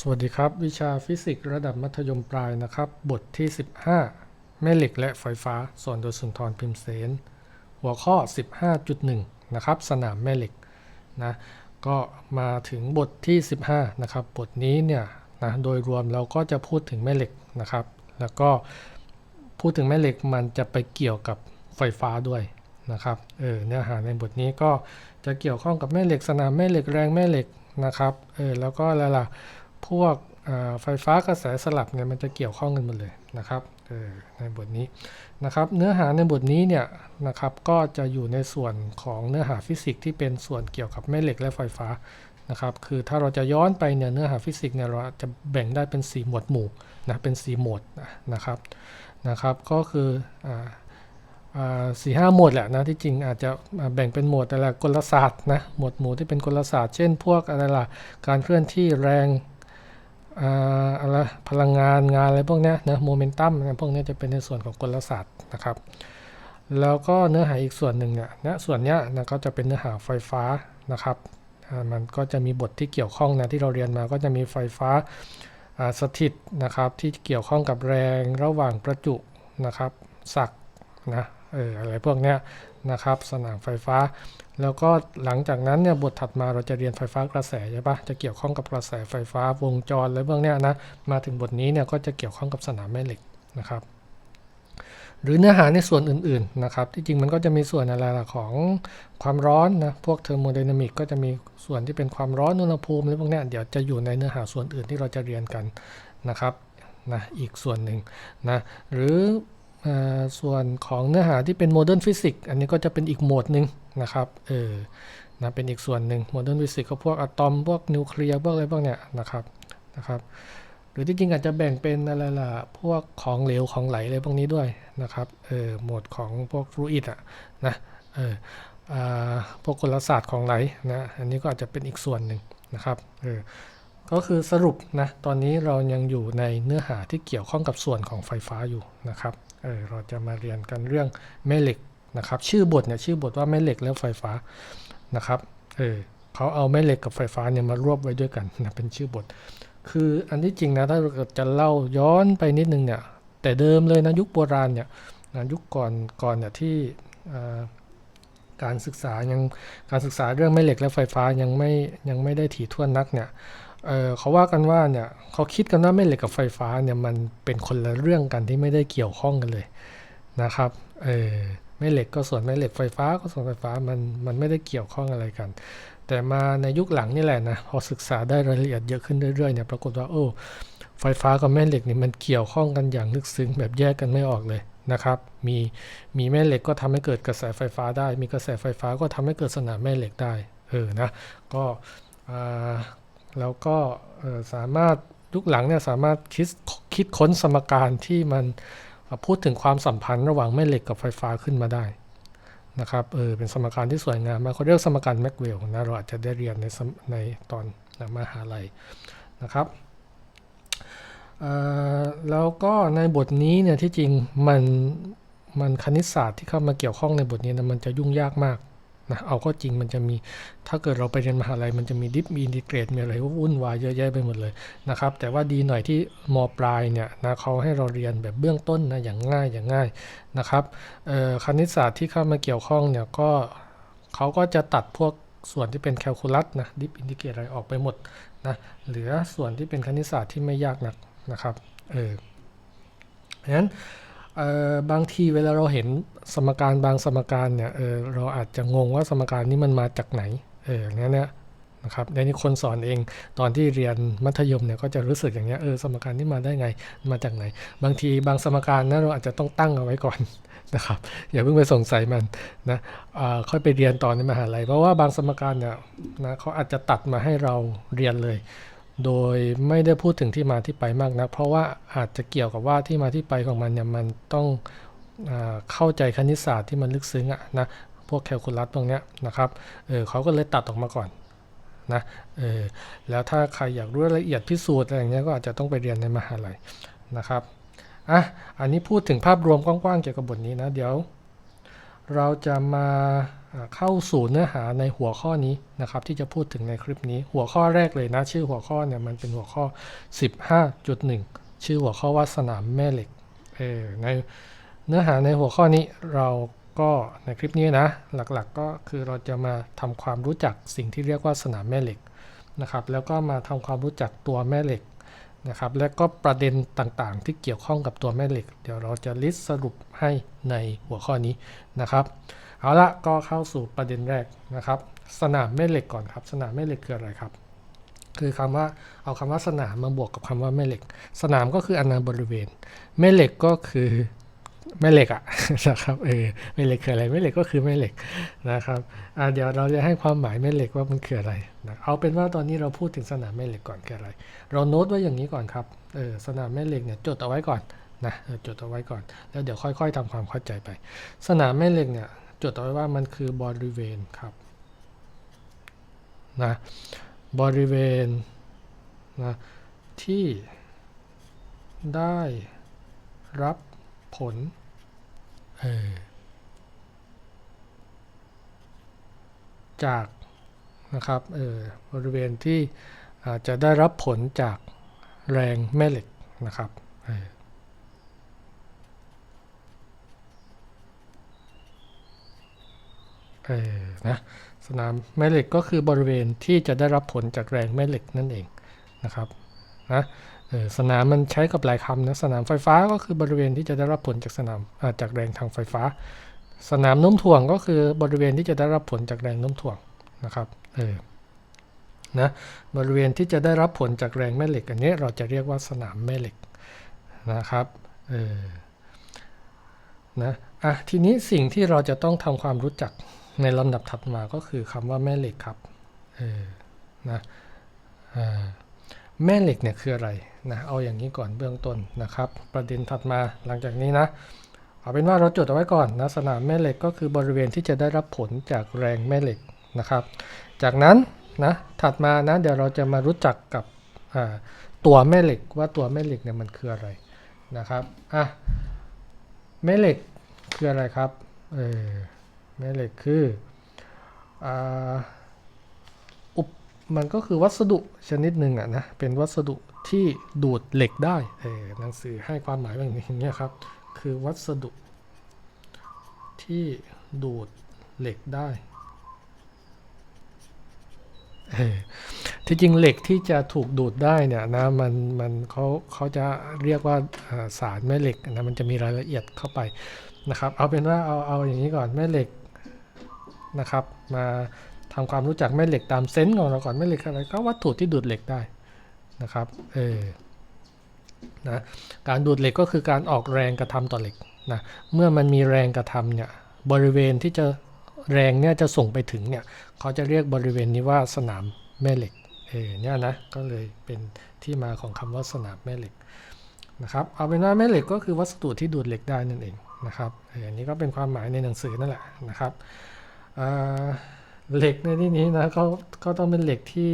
สวัสดีครับ วิชาฟิสิกส์ระดับมัธยมปลายนะครับ บทที่ 15 แม่เหล็กและไฟฟ้าสอนโดยสุนทรพิมพ์เสน หัวข้อ 15.1 นะครับ สนามแม่เหล็กนะก็มาถึงบทที่ 15 นะครับ บทนี้เนี่ยนะโดยรวมเราก็จะพูดถึงแม่เหล็กนะครับ แล้วก็พูดถึงแม่เหล็กมันจะไปเกี่ยวกับไฟฟ้าด้วยนะครับเออเนื้อหาในบทนี้ก็จะเกี่ยวข้องกับแม่เหล็กสนามแม่เหล็กแรงแม่เหล็กนะครับเออแล้วก็อะไรล่ะ พวกไฟฟ้ากระแสสลับเนี่ยมันจะเกี่ยวข้องกันหมดเลยนะครับในบทนี้นะครับ เนื้อหาในบทนี้เนี่ยนะครับก็จะอยู่ในส่วนของเนื้อหาฟิสิกส์ที่เป็นส่วนเกี่ยวกับแม่เหล็กและไฟฟ้านะครับคือถ้าเราจะย้อนไปเนี่ยเนื้อหาฟิสิกส์เนี่ยเราจะแบ่งได้เป็น 4 หมวดหมู่นะเป็น 4 หมวดนะครับนะครับ ก็คืออ่าอ่าสี่ห้าหมวดแหละนะที่จริงอาจจะแบ่งเป็นหมวดแต่ละกลศาสตร์นะหมวดหมู่ที่เป็นกลศาสตร์ เช่นพวกอะไรล่ะการเคลื่อนที่แรง อะไรพลังงานงานอะไรพวกนี้นะโมเมนตัมพวกนี้จะเป็นในส่วนของกลศาสตร์นะครับ แล้วก็เนื้อหาอีกส่วนหนึ่งเนี่ยนะส่วนเนี้ยนะก็จะเป็นเนื้อหาไฟฟ้านะครับมันก็จะมีบทที่เกี่ยวข้องนะที่เราเรียนมาก็จะมีไฟฟ้าสถิตนะครับ ที่เกี่ยวข้องกับแรงระหว่างประจุนะครับ ศักย์นะเอออะไรพวกเนี้ย นะครับ สนามไฟฟ้า แล้วก็หลังจากนั้นเนี่ยบทถัดมาเราจะเรียนไฟฟ้ากระแสใช่ปะจะเกี่ยวข้องกับกระแสไฟฟ้าวงจรอะไรพวกเนี้ยนะมาถึงบทนี้เนี่ยก็จะเกี่ยวข้องกับสนามแม่เหล็กนะครับหรือเนื้อหาในส่วนอื่นๆนะครับ ที่จริงมันก็จะมีส่วนอะไรล่ะของความร้อนนะ พวกเทอร์โมไดนามิกก็จะมีส่วนที่เป็นความร้อนอุณหภูมิอะไรพวกเนี้ยเดี๋ยวจะอยู่ในเนื้อหาส่วนอื่นที่เราจะเรียนกันนะครับนะอีกส่วนหนึ่งนะหรือ ส่วนของเนื้อหาที่เป็นโมเดิร์นฟิสิกส์อันนี้ก็จะเป็นอีกโหมดหนึ่งนะครับเออนะเป็นอีกส่วนหนึ่งโมเดิร์นฟิสิกส์ก็พวกอะตอมพวกนิวเคลียร์พวกอะไรพวกเนี้ยนะครับนะครับ หรือที่จริงอาจจะแบ่งเป็นอะไรล่ะพวกของเหลวของไหลอะไรพวกนี้ด้วยนะครับเออโหมดของพวกฟลูอิดอะนะเอออพวกกลศาสตร์ของไหลนะอันนี้ก็อาจจะเป็นอีกส่วนหนึ่งนะครับเออก็คือสรุปนะตอนนี้เรายังอยู่ในเนื้อหาที่เกี่ยวข้องกับส่วนของไฟฟ้าอยู่นะครับ เออเราจะมาเรียนกันเรื่องแม่เหล็กนะครับ ชื่อบทเนี่ยชื่อบทว่าแม่เหล็กและไฟฟ้านะครับ เออเขาเอาแม่เหล็กกับไฟฟ้าเนี่ยมารวบไว้ด้วยกันนะเป็นชื่อบท คืออันที่จริงนะถ้าเราจะเล่าย้อนไปนิดนึงเนี่ย แต่เดิมเลยนะยุคโบราณเนี่ยนะยุคก่อนก่อนเนี่ยที่การศึกษายังการศึกษาเรื่องแม่เหล็กและไฟฟ้ายังไม่ยังไม่ได้ถี่ถ้วนนักเนี่ย เเขาว่ากันว่าเนี่ยเขาคิดกันว่าแม่เหล็กกับไฟฟ้าเนี่ยมันเป็นคนละเรื่องกันที่ไม่ได้เกี่ยวข้องกันเลยนะครับเออแม่เหล็กก็ส่วนแม่เหล็กไฟฟ้าก็ส่วนไฟฟ้ามันมันไม่ได้เกี่ยวข้องอะไรกัน แต่มาในยุคหลังนี่แหละนะพอศึกษาได้รายละเอียดเยอะขึ้นเรื่อยๆเนี่ยปรากฏว่าโอ้ไฟฟ้ากับแม่เหล็กนี่มันเกี่ยวข้องกันอย่างลึกซึ้งแบบแยกกันไม่ออกเลยนะครับ มีมีแม่เหล็กก็ทำให้เกิดกระแสไฟฟ้าได้ มีกระแสไฟฟ้าก็ทำให้เกิดสนามแม่เหล็กได้เออนะก็อ่า แล้วก็สามารถยุคหลังเนี่ยสามารถคิดคิดค้นสมการที่มันพูดถึงความสัมพันธ์ระหว่างแม่เหล็กกับไฟฟ้าขึ้นมาได้นะครับเออเป็นสมการที่สวยงามมากเขาเรียกสมการแม็กเวลนะเราอาจจะได้เรียนในในตอนมหาลัยนะครับแล้วก็ในบทนี้เนี่ยที่จริงมันมันคณิตศาสตร์ที่เข้ามาเกี่ยวข้องในบทนี้นะมันจะยุ่งยากมาก นะเอาก็จริงมันจะมีถ้าเกิดเราไปเรียนมหาลัยมันจะมีดิฟมีอินทิเกรตมีอะไรวุ่นวายเยอะแยะไปหมดเลยนะครับแต่ว่าดีหน่อยที่มปลายเนี่ยนะเขาให้เราเรียนแบบเบื้องต้นนะอย่างง่ายอย่างง่ายนะครับคณิตศาสตร์ที่เข้ามาเกี่ยวข้องเนี่ยก็เขาก็จะตัดพวกส่วนที่เป็นแคลคูลัสนะดิฟอินทิเกรตอะไรออกไปหมดนะเหลือส่วนที่เป็นคณิตศาสตร์ที่ไม่ยากนักนะครับเออเพราะฉะนั้น บางทีเวลาเราเห็นสมการบางสมการเนี่ยเออเราอาจจะงงว่าสมการนี้มันมาจากไหนเออเนี่ยเนี่ยนะครับในนี้คนสอนเองตอนที่เรียนมัธยมเนี่ยก็จะรู้สึกอย่างเงี้ยเออสมการนี้มาได้ไงมาจากไหน บางทีบางสมการนะเราอาจจะต้องตั้งเอาไว้ก่อนนะครับอย่าเพิ่งไปสงสัยมันนะอ่าค่อยไปเรียนตอนในมหาลัยเพราะว่าบางสมการเนี่ยนะเขาอาจจะตัดมาให้เราเรียนเลย โดยไม่ได้พูดถึงที่มาที่ไปมากนะเพราะว่าอาจจะเกี่ยวกับว่าที่มาที่ไปของมันเนี่ยมันต้องอเข้าใจคณิตศาสตร์ที่มันลึกซึ้งอะนะพวกแคลคูลัสพวกเนี้ยนะครับเเขาก็เลยตัดออกมาก่อนนะเออแล้วถ้าใครอยากรู้รายละเอียดพิสูจน์อะไรอย่างเงี้ยก็อาจจะต้องไปเรียนในมหาลัยนะครับอะอันนี้พูดถึงภาพรวมกว้างๆเกี่ยวกับบทนี้นะ เดี๋ยว เราจะมา เข้าสู่เนื้อหาในหัวข้อนี้นะครับที่จะพูดถึงในคลิปนี้ หัวข้อแรกเลยนะ ชื่อหัวข้อเนี่ยมันเป็นหัวข้อ 15.1 ชื่อหัวข้อว่าสนามแม่เหล็กเออในเนื้อหาในหัวข้อนี้เราก็ในคลิปนี้นะ หลักๆก็คือเราจะมาทำความรู้จักสิ่งที่เรียกว่าสนามแม่เหล็กนะครับแล้วก็มาทำความรู้จักตัวแม่เหล็กนะครับและก็ประเด็นต่างๆ ที่เกี่ยวข้องกับตัวแม่เหล็ก เดี๋ยวเราจะลิสต์สรุปให้ในหัวข้อนี้นะครับ เอาละก็เข้าสู่ประเด็นแรกนะครับ สนามแม่เหล็กก่อนครับ สนามแม่เหล็กคืออะไรครับ คือคำว่าเอาคำว่าสนามมาบวกกับคำว่าแม่เหล็ก สนามก็คืออนาบริเวณ แม่เหล็กก็คือแม่เหล็กอะนะครับเออแม่เหล็กคืออะไรแม่เหล็กก็คือแม่เหล็กนะครับอ่าเดี๋ยวเราจะให้ความหมายแม่เหล็กว่ามันคืออะไรนะเอาเป็นว่าตอนนี้เราพูดถึงสนามแม่เหล็กก่อนคืออะไร เราโน้ตไว้อย่างนี้ก่อนครับเออสนามแม่เหล็กเนี่ยจดเอาไว้ก่อนนะจดเอาไว้ก่อน แล้วเดี๋ยวค่อย ๆทำความเข้าใจไป สนามแม่เหล็กเนี่ย จดเอาไว้ว่ามันคือบริเวณครับนะบริเวณนะที่ได้รับผลเออจากนะครับเออบริเวณที่จะได้รับผลจากแรงแม่เหล็กนะครับ เออนะสนามแม่เหล็กก็คือบริเวณที่จะได้รับผลจากแรงแม่เหล็กนั่นเองนะครับนะเออสนามมันใช้กับหลายคำนะสนามไฟฟ้าก็คือบริเวณที่จะได้รับผลจากสนามาจากแรงทางไฟฟ้า สนามน้มถ่วงก็คือบริเวณที่จะได้รับผลจากแรงน้มถ่วงนะครับเออนะบริเวณที่จะได้รับผลจากแรงแม่เหล็กอันนี้เราจะเรียกว่าสนามแม่เหล็กนะครับเออนะอะทีนี้สิ่งที่เราจะต้องทำความรู้จัก ในลำดับถัดมาก็คือคำว่าแม่เหล็กครับเออนะอ่าแม่เหล็กเนี่ยคืออะไรนะเอาอย่างนี้ก่อนเบื้องต้นนะครับ ประเด็นถัดมาหลังจากนี้นะเอาเป็นว่าเราจดเอาไว้ก่อนนะสนามแม่เหล็กก็คือบริเวณที่จะได้รับผลจากแรงแม่เหล็กนะครับ จากนั้นนะถัดมานะเดี๋ยวเราจะมารู้จักกับอ่าตัวแม่เหล็กว่าตัวแม่เหล็กเนี่ยมันคืออะไรนะครับอะแม่เหล็กคืออะไรครับเออ แม่เหล็กคืออุปมันก็คือวัสดุชนิดหนึ่งอะนะ เป็นวัสดุที่ดูดเหล็กได้เออหนังสือให้ความหมายแบบนี้ครับ คือวัสดุ ที่ดูดเหล็กได้ที่จริงเหล็กที่จะถูกดูดได้เนี่ยนะมันมันเขาเขาจะเรียกว่าสารแม่เหล็กนะมันจะมีรายละเอียดเข้าไปนะครับ เอาเป็นว่าเอาเอาอย่างนี้ก่อนแม่เหล็ก นะครับ มาทำความรู้จักแม่เหล็กตามเซนส์ของเราก่อนแม่เหล็กอะไรก็วัตถุที่ดูดเหล็กได้นะครับเออนะการดูดเหล็กก็คือการออกแรงกระทำต่อเหล็กนะเมื่อมันมีแรงกระทำเนี่ยบริเวณที่จะแรงเนี่ยจะส่งไปถึงเนี่ยเขาจะเรียกบริเวณนี้ว่าสนามแม่เหล็กเออเนี่ยนะก็เลยเป็นที่มาของคำว่าสนามแม่เหล็กนะครับเอาเป็นว่าแม่เหล็กก็คือวัสดุที่ดูดเหล็กได้นั่นเองนะครับเอออันนี้ก็เป็นความหมายในหนังสือนั่นแหละนะครับ เหล็กในที่นี้นะก็ก็ต้องเป็นเหล็กที่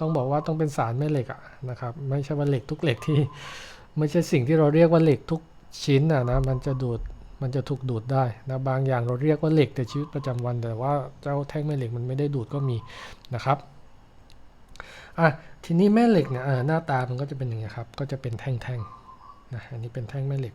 ต้องบอกว่าต้องเป็นสารแม่เหล็กอะนะครับ ไม่ใช่ว่าเหล็กทุกเหล็กที่ ไม่ใช่สิ่งที่เราเรียกว่าเหล็กทุกชิ้นนะนะมันจะดูดมันจะถูกดูดได้นะบางอย่างเราเรียกว่าเหล็กแต่ชีวิตประจำวัน แต่ว่าเจ้าแท่งแม่เหล็กมันไม่ได้ดูดก็มีนะครับอะทีนี้แม่เหล็กเนี่ยหน้าตามันก็จะเป็นอย่างนี้ครับก็จะเป็นแท่งๆนะอันนี้เป็นแท่งแม่เหล็ก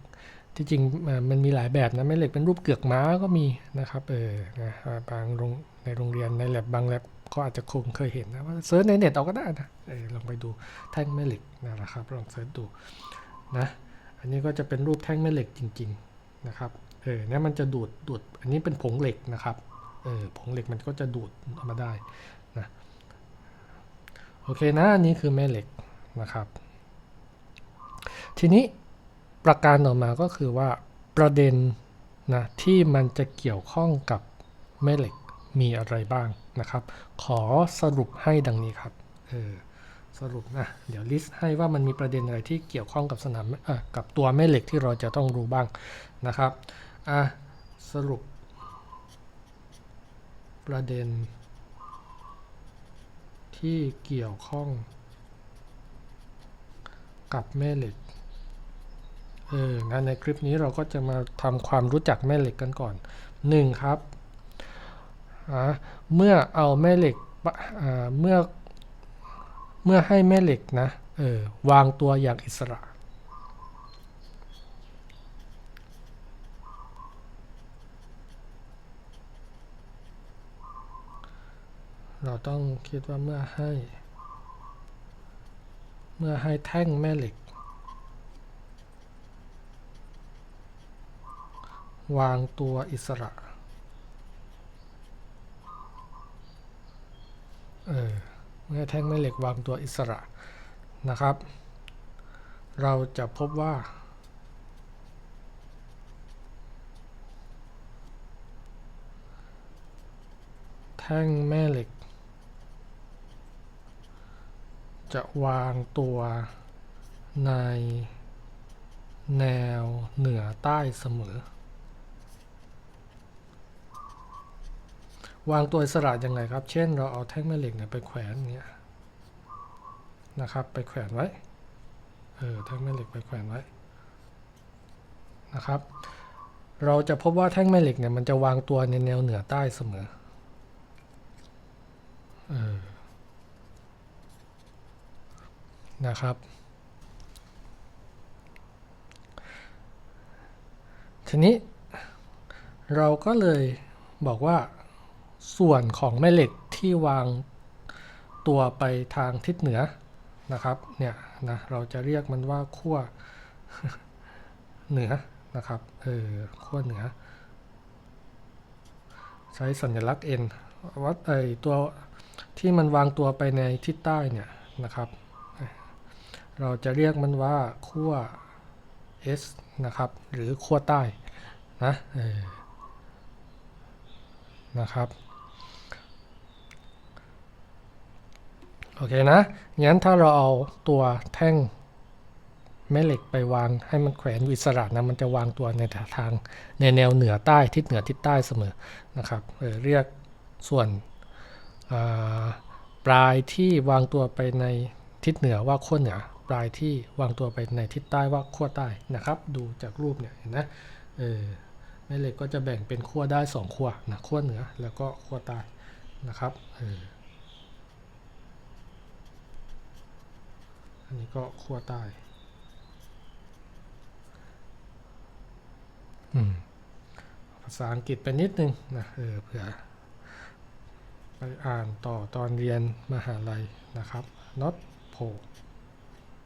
ที่จริงมันมีหลายแบบนะแม่เหล็กเป็นรูปเกือกม้าก็มีนะครับเออนะบางโรงในโรงเรียนในแลบบางแลบก็อาจจะคงเคยเห็นนะว่าเซิร์ชในเน็ตเอาก็ได้นะเออลองไปดูแท่งแม่เหล็กนะครับลองเซิร์ชดูนะอันนี้ก็จะเป็นรูปแท่งแม่เหล็กจริง ๆนะครับเออเนี่ยมันจะดูดดูดอันนี้เป็นผงเหล็กนะครับเออผงเหล็กมันก็จะดูดออกมาได้นะโอเคนะอันนี้คือแม่เหล็กนะครับ ทีนี้ ประการต่อมาก็คือว่าประเด็นนะที่มันจะเกี่ยวข้องกับแม่เหล็กมีอะไรบ้างนะครับ ขอสรุปให้ดังนี้ครับเออสรุปนะเดี๋ยวลิสต์ให้ว่ามันมีประเด็นอะไรที่เกี่ยวข้องกับสนามเอ่กับตัวแม่เหล็กที่เราจะต้องรู้บ้างนะครับอะสรุป ประเด็น ที่เกี่ยวข้อง กับแม่เหล็ก เอองั้นในคลิปนี้เราก็จะมาทำความรู้จักแม่เหล็กกันก่อน 1. ครับ เมื่อเอาแม่เหล็กเมื่อเมื่อให้แม่เหล็กนะเออวางตัวอย่างอิสระ เราต้องคิดว่าเมื่อให้ เมื่อให้แท่งแม่เหล็ก วางตัวอิสระ เออ เมื่อแท่งแม่เหล็กวางตัวอิสระนะครับ เราจะพบว่า แท่งแม่เหล็ก จะวางตัวในแนวเหนือใต้เสมอ วางตัวอิสระยังไงครับ เช่นเราเอาแท่งแม่เหล็กเนี่ยไปแขวนเงี้ยนะครับ ไปแขวนไว้ เออแท่งแม่เหล็กไปแขวนไว้นะครับ เราจะพบว่าแท่งแม่เหล็กเนี่ยมันจะวางตัวในแนวเหนือใต้เสมอ เออ นะครับทีนี้เราก็เลยบอกว่า ส่วนของแม่เหล็กที่วางตัวไปทางทิศเหนือนะครับเนี่ยนะเราจะเรียกมันว่าขั้วเหนือนะครับเออขั้วเหนือ ใช้สัญลักษณ์ n วัดไอตัวที่มันวางตัวไปในทิศใต้เนี่ยนะครับ เราจะเรียกมันว่าขั้ว S นะครับหรือขั้วใต้นะเออนะครับ โอเคนะ งั้นถ้าเราเอาตัวแท่งแม่เหล็กไปวางให้มันแขวนอยู่อิสระนะ มันจะวางตัวในทางในแนวเหนือใต้ทิศเหนือทิศใต้เสมอนะครับเรียกส่วนปลายที่วางตัวไปในทิศเหนือว่าขั้วเหนือ ปลายที่วางตัวไปในทิศใต้ว่าขั้วใต้นะครับ ดูจากรูปเนี่ยเห็นนะเออแม่เหล็กก็จะแบ่งเป็นขั้วได้สองขั้วนะขั้วเหนือแล้วก็ขั้วใต้นะครับเออ อันนี้ก็ขั้วใต้อืมภาษาอังกฤษไปนิดนึงนะเออเผื่อไปอ่านต่อตอนเรียนมหาลัยนะครับ not pole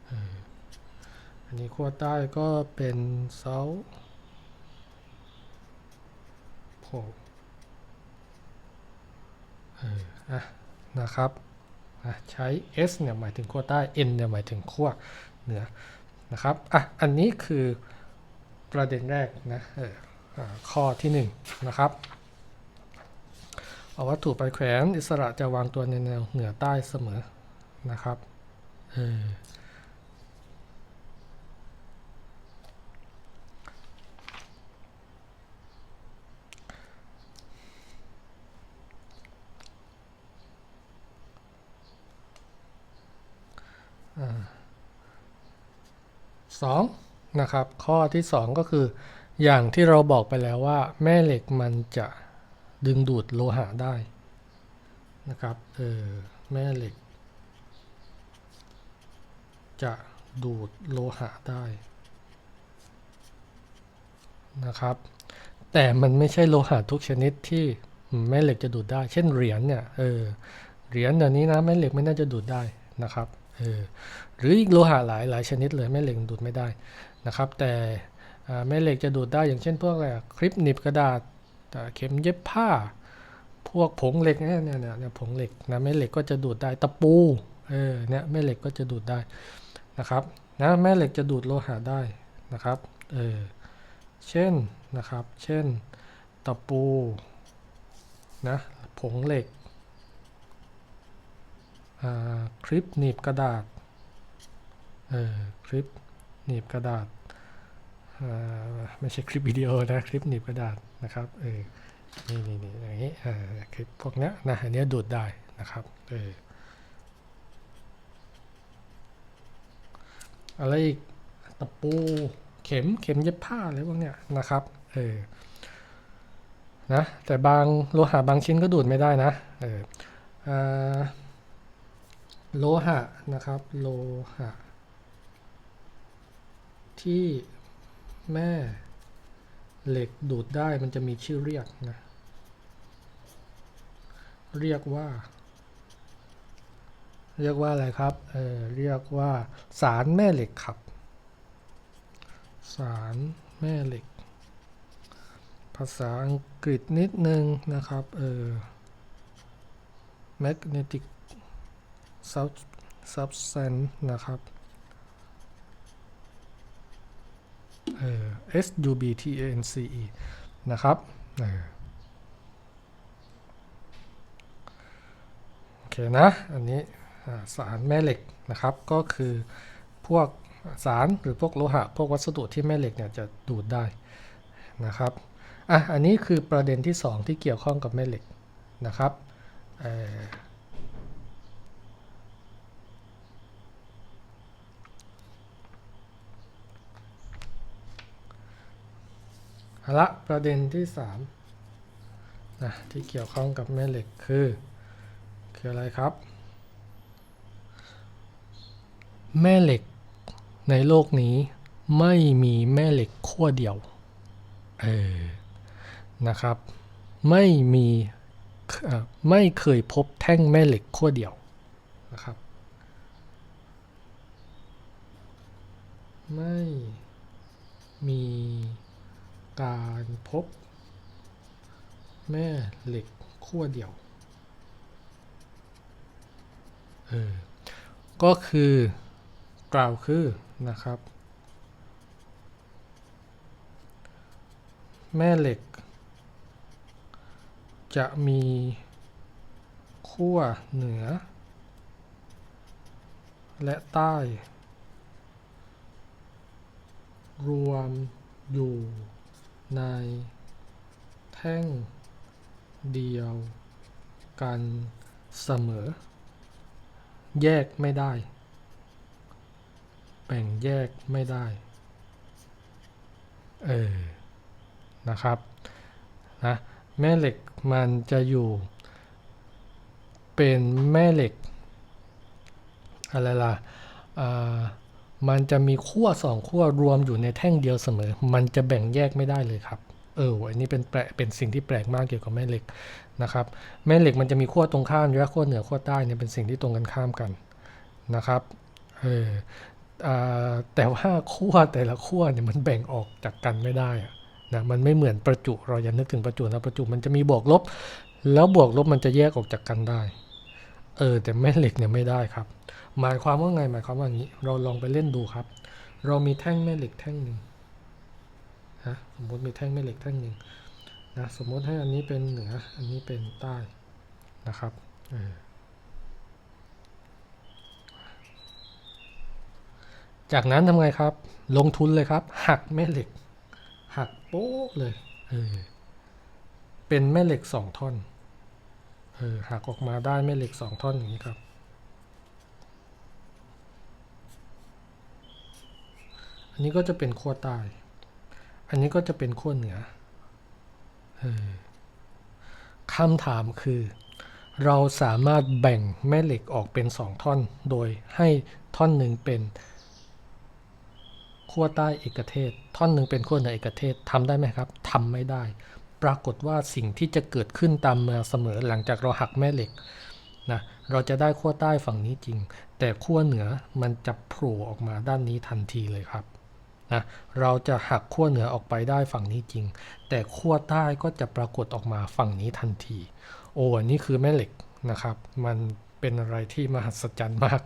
เอออันนี้ขั้วใต้ก็เป็น south pole เอออะนะครับอะ ใช้ s เนี่ยหมายถึงขั้วใต้ n เนี่ยหมายถึงขั้วเหนือนะครับอะอันนี้คือประเด็นแรกนะเออข้อที่หนึ่งนะครับเอาวัตถุไปแขวนอิสระจะวางตัวในแนวเหนือใต้เสมอนะครับเออ 2นะครับข้อที่ 2 ก็คืออย่างที่เราบอกไปแล้วว่า แม่เหล็กมันจะดึงดูดโลหะได้นะครับเออแม่เหล็ก จะดูดโลหะได้นะครับ แต่มันไม่ใช่โลหะทุกชนิดที่แม่เหล็กจะดูดได้ เช่นเหรียญเนี่ยเออเหรียญเดี๋ยวนี้นะแม่เหล็กไม่น่าจะดูดได้นะครับ หรืออีกโลหะหลายหลายชนิดเลยแม่เหล็กดูดไม่ได้นะครับ แต่แม่เหล็กจะดูดได้อย่างเช่นพวกอะไรคลิปหนีบกระดาษเข็มเย็บผ้า พวกผงเหล็กเนี่ยเนี่ยเนี่ยผงเหล็กนะแม่เหล็กก็จะดูดได้ตะปูเออเนี่ยแม่เหล็กก็จะดูดได้นะครับนะแม่เหล็กจะดูดโลหะได้นะครับเออเช่นนะครับ เช่นตะปูนะผงเหล็ก คลิปหนีบกระดาษเออคลิปหนีบกระดาษอ่าไม่ใช่คลิปวิดีโอนะคลิปหนีบกระดาษนะครับเออนี่นี่นี่อย่างนี้เออคลิปพวกเนี้ยนะอันเนี้ยดูดได้นะครับเอออะไรอีกตะปูเข็มเข็มเย็บผ้าอะไรพวกเนี้ยนะครับเออนะแต่บางโลหะบางชิ้นก็ดูดไม่ได้นะเอออ่า โลหะนะครับ โลหะ ที่แม่เหล็กดูดได้มันจะมีชื่อเรียกนะ เรียกว่า เรียกว่าอะไรครับเออเรียกว่าสารแม่เหล็กครับ สารแม่เหล็ก ภาษาอังกฤษนิดนึงนะครับเออ magnetic substance นะครับเออ substance นะครับเออโอเคนะ อันนี้สารแม่เหล็กนะครับ ก็คือพวกสารหรือพวกโลหะ พวกวัสดุที่แม่เหล็กเนี่ยจะดูดได้นะครับอะอันนี้คือประเด็นที่ 2 ที่เกี่ยวข้องกับแม่เหล็กนะครับเอ่อเอา ละประเด็นที่3นะที่เกี่ยวข้องกับแม่เหล็กคือ คืออะไรครับ แม่เหล็กในโลกนี้ไม่มีแม่เหล็กขั้วเดียว เออ นะครับ ไม่มีไม่เคยพบแท่งแม่เหล็กขั้วเดียวนะครับ ไม่มี การพบ แม่เหล็กขั้วเดี่ยวเออก็คือกล่าวคือนะครับ แม่เหล็ก จะมีขั้วเหนือ และใต้ รวมอยู่ ในแท่งเดียวกันเสมอ แยกไม่ได้ แบ่งแยกไม่ได้ เออ นะครับ นะ แม่เหล็กมันจะอยู่ เป็นแม่เหล็ก อะไรล่ะอ่า มันจะมีขั้วสองขั้วรวมอยู่ในแท่งเดียวเสมอ มันจะแบ่งแยกไม่ได้เลยครับ เออ อันนี้เป็นแปลเป็นสิ่งที่แปลกมากเกี่ยวกับแม่เหล็กนะครับ แม่เหล็กมันจะมีขั้วตรงข้ามอยู่และขั้วเหนือขั้วใต้เนี่ยเป็นสิ่งที่ตรงกันข้ามกันนะครับ เออแต่ว่าขั้วแต่ละขั้วเนี่ยมันแบ่งออกจากกันไม่ได้อะนะมันไม่เหมือนประจุเราอย่านึกถึงประจุนะประจุมันจะมีบวกลบ แล้วบวกลบมันจะแยกออกจากกันได้ เออแต่แม่เหล็กเนี่ยไม่ได้ครับ หมายความว่าไงหมายความว่าอย่างนี้ เราลองไปเล่นดูครับ เรามีแท่งแม่เหล็กแท่งหนึ่งนะสมมติมีแท่งแม่เหล็กแท่งหนึ่งนะสมมติให้อันนี้เป็นเหนืออันนี้เป็นใต้นะครับเออจากนั้นทำไงครับ ลงทุนเลยครับ หักแม่เหล็ก หักโป๊ะเลยเออเป็นแม่เหล็กสองท่อน ออหักออกมาได้แม่เหล็กสองท่อนอย่างนี้ครับ อันนี้ก็จะเป็นขั้วใต้ อันนี้ก็จะเป็นขั้วเหนือเออคำถามคือ เราสามารถแบ่งแม่เหล็กออกเป็นสองท่อน โดยให้ท่อนหนึ่งเป็นขั้วใต้เอกเทศ ท่อนหนึ่งเป็นขั้วเหนือเอกเทศทำได้ไหมครับทำไม่ได้ ปรากฏว่าสิ่งที่จะเกิดขึ้นตามมาเสมอหลังจากเราหักแม่เหล็กนะเราจะได้ขั้วใต้ฝั่งนี้จริง แต่ขั้วเหนือมันจะโผล่ออกมาด้านนี้ทันทีเลยครับนะเราจะหักขั้วเหนือออกไปได้ฝั่งนี้จริง แต่ขั้วใต้ก็จะปรากฏออกมาฝั่งนี้ทันที โอ้นนี้คือแม่เหล็กนะครับ มันเป็นอะไรที่มหัศจรรย์มาก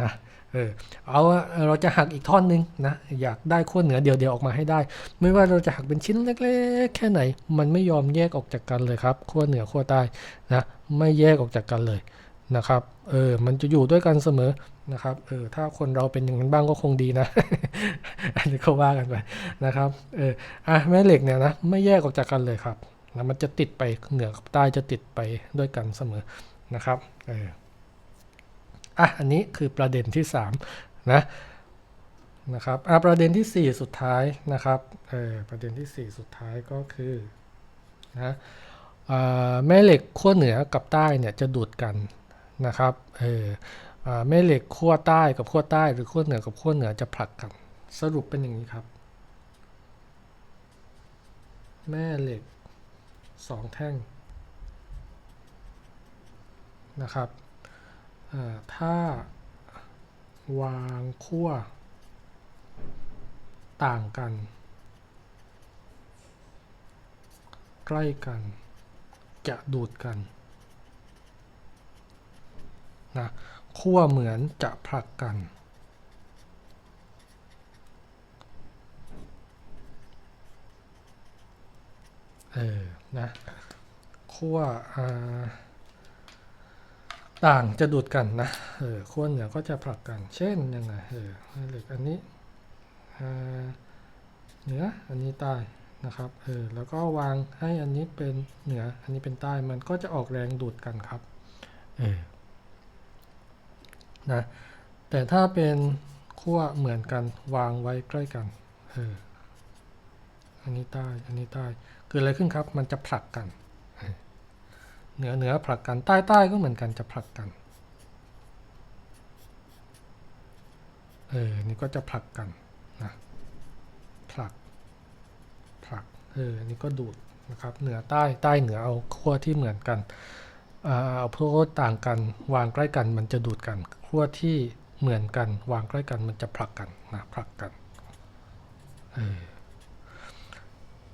นะ เออเอาเราจะหักอีกท่อนหนึ่งนะอยากได้ขั้วเหนือเดียวๆออกมาให้ได้ ไม่ว่าเราจะหักเป็นชิ้นเล็กๆ แค่ไหน มันไม่ยอมแยกออกจากกันเลยครับขั้วเหนือขั้วใต้นะไม่แยกออกจากกันเลยนะครับเออมันจะอยู่ด้วยกันเสมอนะครับเออถ้าคนเราเป็นอย่างนั้นบ้างก็คงดีนะอันนี้ก็ว่ากันไปนะครับเอออะแม่เหล็กเนี่ยนะไม่แยกออกจากกันเลยครับนะมันจะติดไปเหนือกับใต้จะติดไปด้วยกันเสมอนะครับเออ อะอันนี้คือประเด็นที่3นะนะครับอะประเด็นที่ 4 สุดท้ายนะครับเออประเด็นที่ 4 สุดท้ายก็คือนะเอ่อแม่เหล็กขั้วเหนือกับใต้เนี่ยจะดูดกันนะครับเอออ่อแม่เหล็กขั้วใต้กับขั้วใต้ หรือขั้วเหนือกับขั้วเหนือจะผลักกัน สรุปเป็นอย่างนี้ครับ แม่เหล็กสองแท่งนะครับ ถ้าวางขั้ว ต่างกัน ใกล้กัน จะดูดกันนะขั้วเหมือนจะผลักกัน เออ นะขั้วอ่า ต่างจะดูดกันนะเออขั้วเหนือก็จะผลักกัน เช่นยังไงเออเหล็กอันนี้เหนืออันนี้ใต้นะครับเออแล้วก็วางให้อันนี้เป็นเหนืออันนี้เป็นใต้มันก็จะออกแรงดูดกันครับเออนะแต่ถ้าเป็นขั้วเหมือนกันวางไว้ใกล้กันเอออันนี้ใต้อันนี้ใต้เกิดอะไรขึ้นครับ มันจะผลักกัน เหนือเหนือผลักกันใต้ใต้ก็เหมือนกันจะผลักกันเออนี่ก็จะผลักกันนะผลักผลักเอออันนี้ก็ดูดนะครับเหนือใต้ใต้เหนือเอาขั้วที่เหมือนกันอ่าเอาขั้วต่างกันวางใกล้กันมันจะดูดกันขั้วที่เหมือนกัน วางใกล้กันมันจะผลักกันนะผลักกันเออ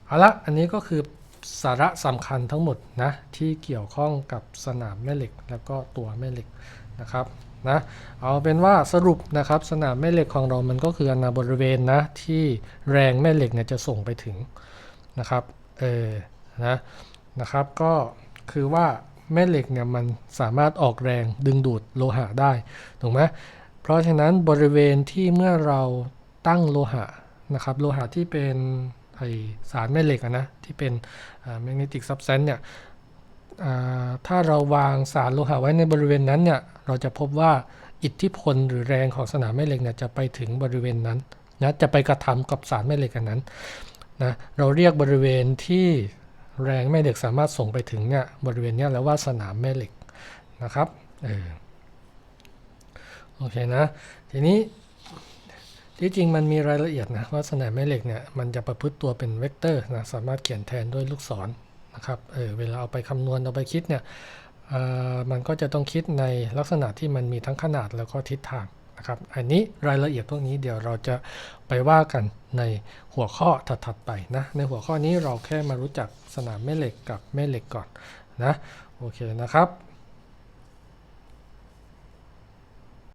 เอาละอันนี้ก็คือ สาระสำคัญทั้งหมดนะที่เกี่ยวข้องกับสนามแม่เหล็ก แล้วก็ตัวแม่เหล็กนะครับนะเอาเป็นว่าสรุปนะครับสนามแม่เหล็กของเรามันก็คืออนาบริเวณนะที่แรงแม่เหล็กเนี่ยจะส่งไปถึงนะครับเออนะนะครับก็คือว่าแม่เหล็กเนี่ยมันสามารถออกแรงดึงดูดโลหะได้ถูกไหมเพราะฉะนั้นบริเวณที่เมื่อเราตั้งโลหะนะครับโลหะที่เป็น ไอสารแม่เหล็กอะนะที่เป็นแมกเนติกซับ s ซนต์เนี่ยถ้าเราวางสารโลหะไว้ในบริเวณนั้นเนี่ยเราจะพบว่าอิทธิพลหรือแรงของสนามแม่เหล็กเนี่ยจะไปถึงบริเวณนั้นนะจะไปกระทำกับสารแม่เหล็กอันนั้นนะเราเรียกบริเวณที่แรงแม่เหล็กสามารถส่งไปถึงเนี่ยบริเวณนี้แล้วว่าสนามแม่เหล็กนะครับเออโอเคนะทีนี้ ที่จริงมันมีรายละเอียดนะว่าสนามแม่เหล็กเนี่ยมันจะประพฤติตัวเป็นเวกเตอร์นะสามารถเขียนแทนด้วยลูกศรนะครับเออเวลาเอาไปคำนวณเอาไปคิดเนี่ยมันก็จะต้องคิดในลักษณะที่มันมีทั้งขนาดแล้วก็ทิศทางนะครับอันนี้รายละเอียดพวกนี้เดี๋ยวเราจะไปว่ากันในหัวข้อถัดๆไปนะในหัวข้อนี้เราแค่มารู้จักสนามแม่เหล็กกับแม่เหล็กก่อนนะโอเคนะครับ